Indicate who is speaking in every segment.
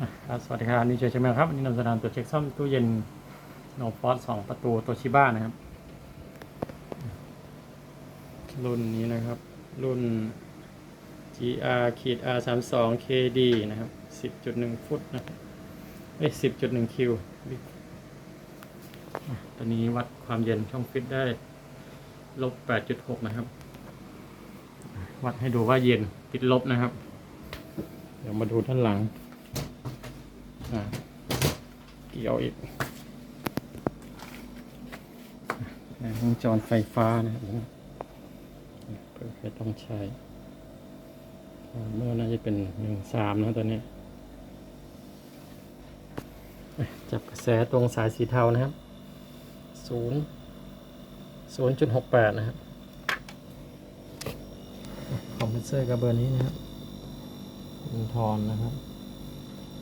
Speaker 1: ครับสวัสดีครับนี่เจอใช่ไหมครับวันนี้นำเสนอตัวเช็คซ่อมตู้เย็นโนฟอสสองประตูตัวชิบ้านะครับ รุ่นนี้นะครับ รุ่น GR ขีด R 3 2 KD นะครับ 10.1 ฟุตนะครับเอ้ย10.1 คิวอะตอนนี้วัดความเย็นช่องฟิตได้ลบ 8.6 นะครับ วัดให้ดูว่าเย็นติดลบนะครับ เดี๋ยวมาดูด้านหลัง เกี่ยวอีกวงจรไฟฟ้านะครับเพื่อใครต้องใช้เมื่อน่าจะเป็นหนึ่งสามนะตัวนี้ จับกระแสตรงสายสีเทานะครับศูนย์ศูนย์จุดหกแปดนะครับคอมเพรสเซอร์กับเบอร์นี้นะครับอินทอนนะครับ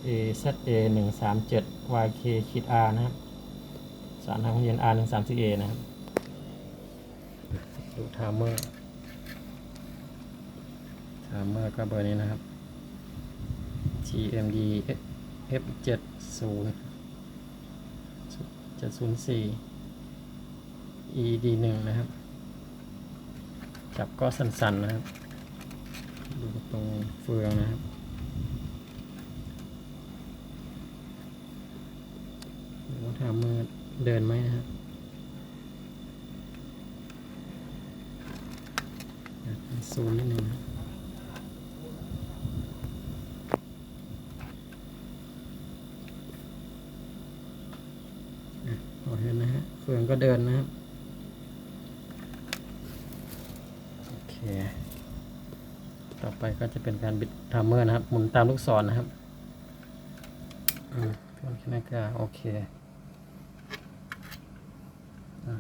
Speaker 1: A Z A หนึ่งสามเจ็ด Y K ขีด R นะครับ สารทางห้องเย็น R หนึ่งสามสี่ A นะครับ ดูทามเมอร์ทามเมอร์ก็เบอร์นี้นะครับ GMD F เจ็ดศูนย์เจ็ดศูนย์สี่ ED หนึ่งนะครับ จับก็สั่นๆนะครับ ดูตรงเฟืองนะครับ หรือว่าทำมือเดินไหมนะครับอะซูมนิดนึงนะอะพอเห็นนะฮะเฟืองก็เดินนะครับโอเค ต่อไปก็จะเป็นการบิดทัมเมอร์นะครับ หมุนตามลูกศรนะครับอืมเครื่องคิดนกาโอเคอะ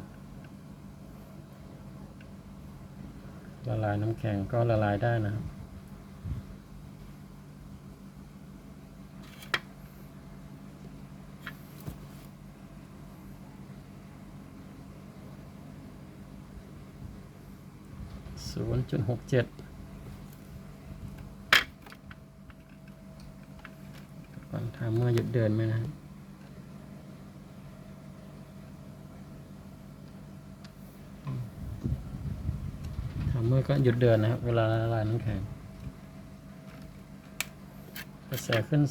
Speaker 1: ละลายน้ำแข็งก็ละลายได้นะครับศูนย์จุดหกเจ็ดฟังถามเมื่อหยุดเดินไหมนะครับ มือก็หยุดเดินนะครับ เวลาละลายน้ำแข็งกระแสขึ้น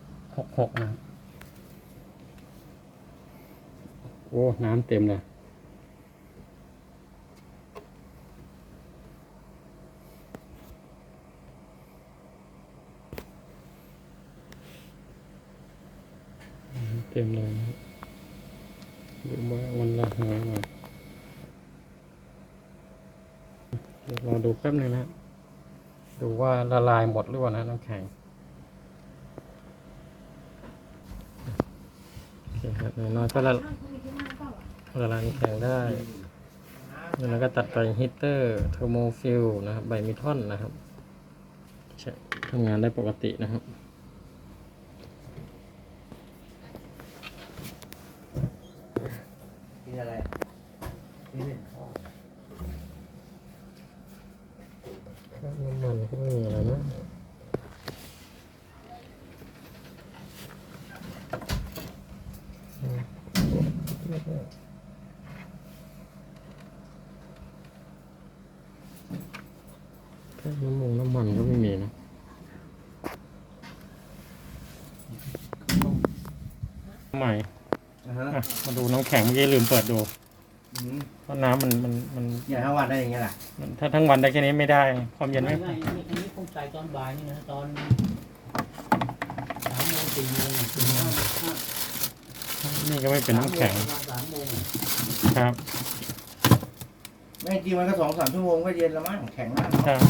Speaker 1: 0.66 นะครับ โอ้ น้ำเต็มเลย เต็มเลยนะครับดูว่าวันละหายหน่อยเดี๋ยวรอดูแป๊บหนึงนะครับดูว่าละลาย หมดหรือเปล่านะน้ำแข็งโอเคครับอย่างน้อยก็ละละลายน้ำแข็งได้แล้วก็ตัดไปฮีตเตอร์เทอร์โมฟิลนะครับใบมิทอนนะครับใช้ทำงานได้ปกตินะครับ
Speaker 2: กินอะไรกินเนี่ย
Speaker 1: น้ำมันก็ไม่มีอะไรนะแค่น้ำมันน้ำมันก็ไม่มีนะ ใหม่
Speaker 2: นะฮะ
Speaker 1: อะมาดูน้ำแข็งเมื่อกี้ลืมเปิดดู
Speaker 2: อืม
Speaker 1: เพราะน้ำมันมันมัน
Speaker 2: อย่าทั้งวันได้อย่างเงี้ยแหละ
Speaker 1: มันถ้าทั้งวันได้แค่นี้ไม่ได้ ความเย็น
Speaker 3: ไม่
Speaker 1: ไม่
Speaker 3: ไม่อันนี้อันนี้คงใส่ตอนบ่ายนี่นะตอนสามโมงสี่โมงสี่โมงห้า
Speaker 1: นี่ก็ไม่เป็นน้ำแข็ง
Speaker 3: ประมาณสามโมง
Speaker 1: ครับ
Speaker 2: ไม่จริงมันก็สองสามชั่วโมงก็เย็นแล้วมั้งแข็งมาก
Speaker 1: ครับ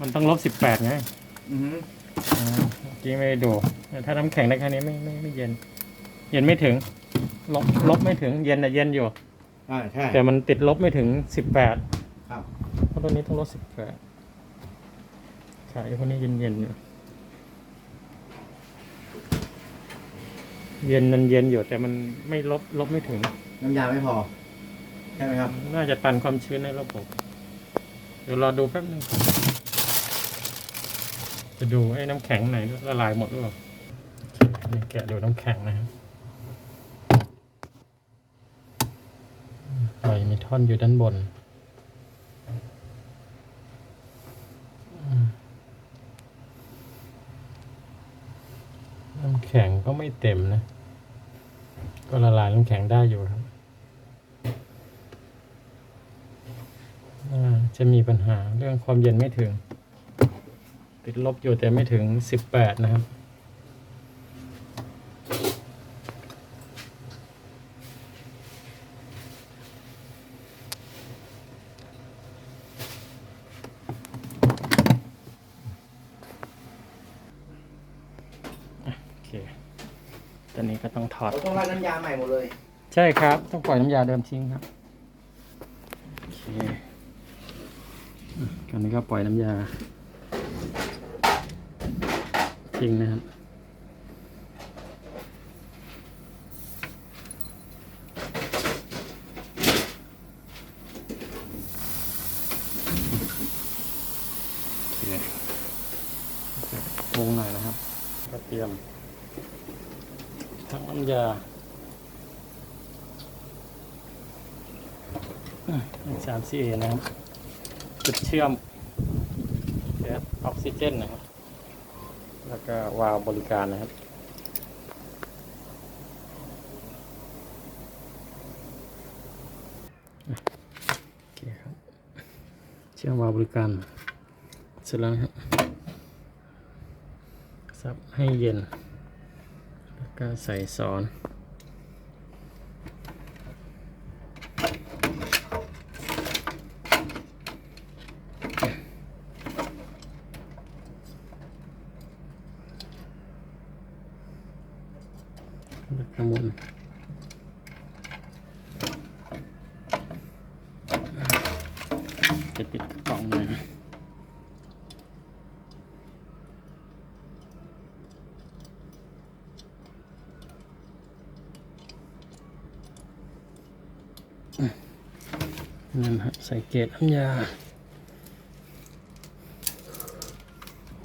Speaker 1: มันต้องลบสิบแปดไง
Speaker 2: อือหือ
Speaker 1: อ่าเมื่อกี้ไม่ได้ดูแต่ถ้าน้ำแข็งได้แค่นี้ไม่ไม่ไม่เย็น เย็นไม่ถึง ลบลบไม่ถึง เย็นอะเย็นอยู่
Speaker 2: อ่าใช่
Speaker 1: แต่มันติดลบไม่ถึงสิบแปด
Speaker 2: ครับ
Speaker 1: เพราะตัวนี้ต้องลบสิบแปดขายพวกนี้เย็นเย็นๆอยู่เย็นนันเย็นอยู่ แต่มันไม่ลบลบไม่ถึง
Speaker 2: น้ำยาไม่พอ ใช่ไหมครับ
Speaker 1: น่าจะตันความชื้นในระบบ เดี๋ยวรอดูแป๊บนึงจะดูไอ้น้ำแข็งไหนละลายหมดหรือเปล่านี่แกะดูน้ำแข็งนะครับหอยมี ท่อนอยู่ด้านบน น้ำแข็งก็ไม่เต็มนะ ก็ละลายน้ำแข็งได้อยู่ครับจะมีปัญหาเรื่องความเย็นไม่ถึง ติดลบอยู่แต่ไม่ถึงสิบแปดนะครับ ตอนนี้ก็ต้องถอด
Speaker 2: เราต้องราดน้ำยาใหม่หมดเลย
Speaker 1: ใช่ครับ ต้องปล่อยน้ำยาเดิมทิ้งครับโอเคอืมคราวนี้ก็ปล่อยน้ำยาทิ้งนะครับโอเคจะวงหน่อยนะครับ ก็เตรียม ทั้งน้ำยาสามสี่นะครับ จุดเชื่อมแก๊สออกซิเจนนะครับ แล้วก็วาล์วบริการนะครับเชื่อมวาล์วบริการเสร็จแล้วนะครับซับให้เย็น ก็ใส่ซอนแล้วก็หมุนจะติดกระป๋องเลยนะ นั่นฮะใส่เกล็ดน้ำยา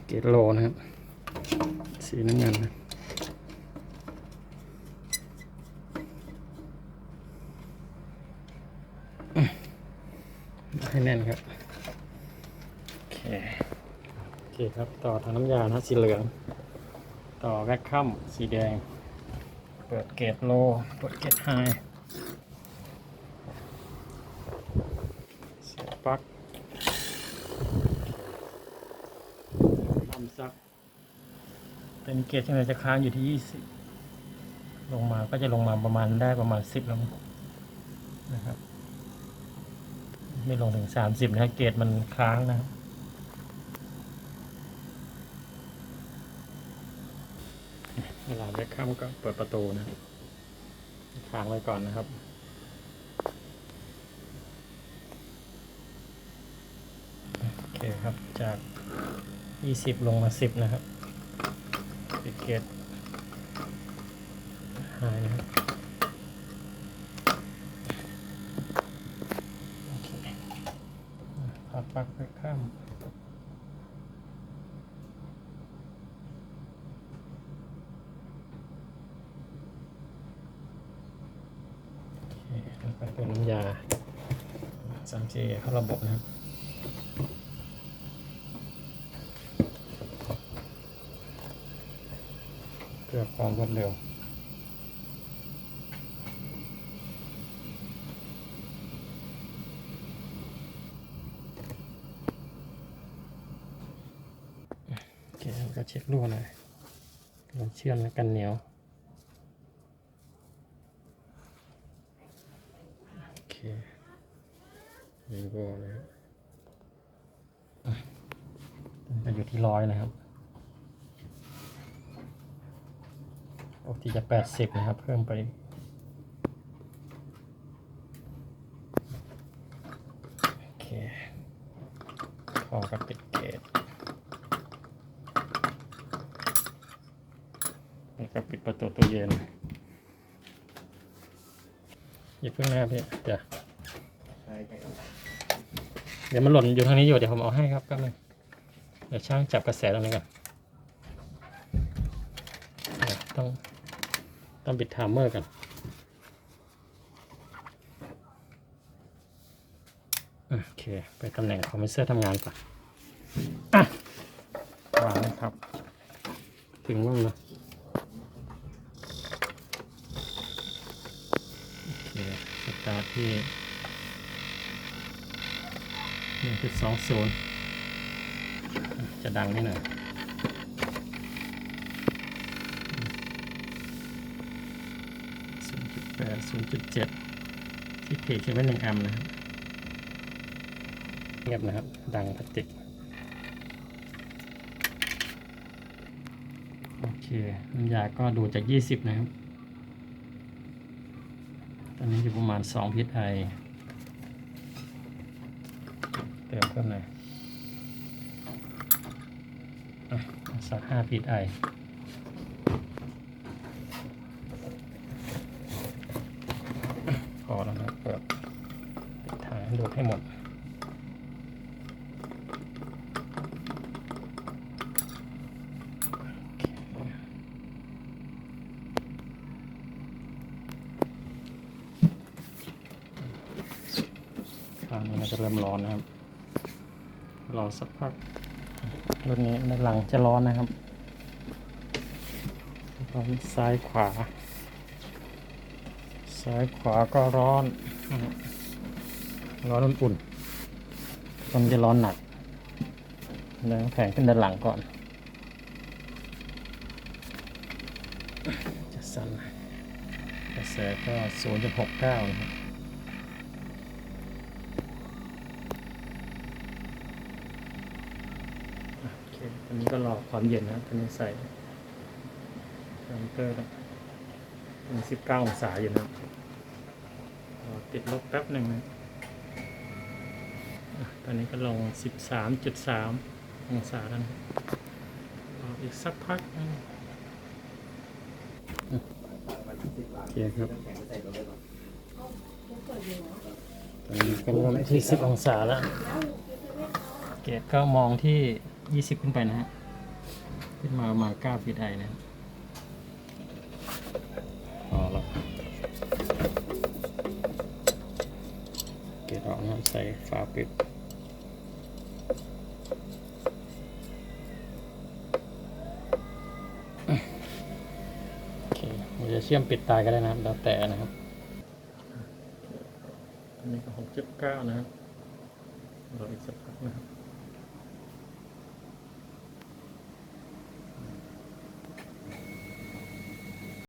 Speaker 1: เกล็ดโลนะครับ สีน้ำเงินนะให้แน่นครับ โอเค โอเคครับ ต่อทางน้ำยานะสีเหลือง ต่อแวคคัมสีแดง เปิดเกตโล เปิดเกตไฮ เสียบปลั๊กทำซัก เป็นเกตที่เราจะค้างอยู่ที่20ลงมาก็จะลงมาประมาณได้ประมาณ10แล้วมั้งนะครับ ไม่ลงถึงสามสิบนะเกรดมันค้างนะครับเวลาเบคข้ามก็เปิดประตูนะค้างไว้ก่อนนะครับ โอเคครับ จาก ยี่สิบลงมาสิบนะครับปิดเกตหายนะครับโอเคถอดปลั๊กไปข้ามโอเคแล้วก็เป็นน้ำยาสามเจเข้าระบบนะครับ พื่อความรวดเร็วโอเคแล้วก็เช็ครั่วหน่อยเราเชื่อมกันเหนียวโอเคมีรั่วเลยอะมันอยู่ที่ร้อยนะครับ กติจะแปดสิบนะครับ เพิ่มไป โอเคพอกับปิดเกตแล้วก็ปิดประตูตู้เย็นอย่าเพิ่งนะครับพี่เดี๋ยวเดี๋ยวมันหล่นอยู่ทางนี้อยู่ เดี๋ยวผมเอาให้ครับแป๊บนึงเดี๋ยวช่างจับกระแสตรงนี้ก่อนเดี๋ยว ต้อง ต้องปิดไทม์เมอร์กันโอเค ไปตำแหน่งคอมเพรสเซอร์ทำงานก่อนอะวางนะครับ ถึงบ้างนะโอเคสตาร์ทที่หนึ่งจุดสองศูนย์จะดังนิดหน่อย ศูนย์จุดแปดศูนย์จุดเจ็ดที่เพจใช้ไว้หนึ่งแอมป์นะครับ เงียบนะครับ ดังพลาสติก โอเคน้ำยาก็ดูจากยี่สิบนะครับ ตอนนี้อยู่ประมาณสองพิษไอเติมเพิ่มหน่อยอะสักห้าพิษไอพอแล้วนะครับเปิดปิดทางดูดให้หมดคราวนี้น่าจะเริ่มร้อนนะครับรอสักพักรุ่นนี้ด้านหลังจะร้อนนะครับร้อนซ้ายขวา ซ้ายขวาก็ร้อน ร้อนอุ่นๆมันจะร้อนหนักแล้วแผงขึ้นด้านหลังก่อน จะสั่นกระแสก็0.69นะครับโอเคตอนนี้ก็รอความเย็นนะตอนนี้ใส่เทอร์โมมิเตอร์แล้ว สิบเก้าองศาอยู่นะครับติดลบแป๊บหนึ่งนะตอนนี้ก็ลงสิบสามจุดสามองศาแล้วนะอีกสักพักโอเคครับตอนนี้ก็เริ่มที่สิบองศาแล้ว เกตก็มองที่ยี่สิบขึ้นไปนะฮะ ขึ้นมาประมาณเก้าฟีตไอนะครับ ใส่ฝาปิดโอเคมันจะเชื่อมปิดตายก็ได้นะครับแล้วแต่นะครับ อันนี้ก็หกเจ็ดเก้านะครับรออีกสักพักนะครับ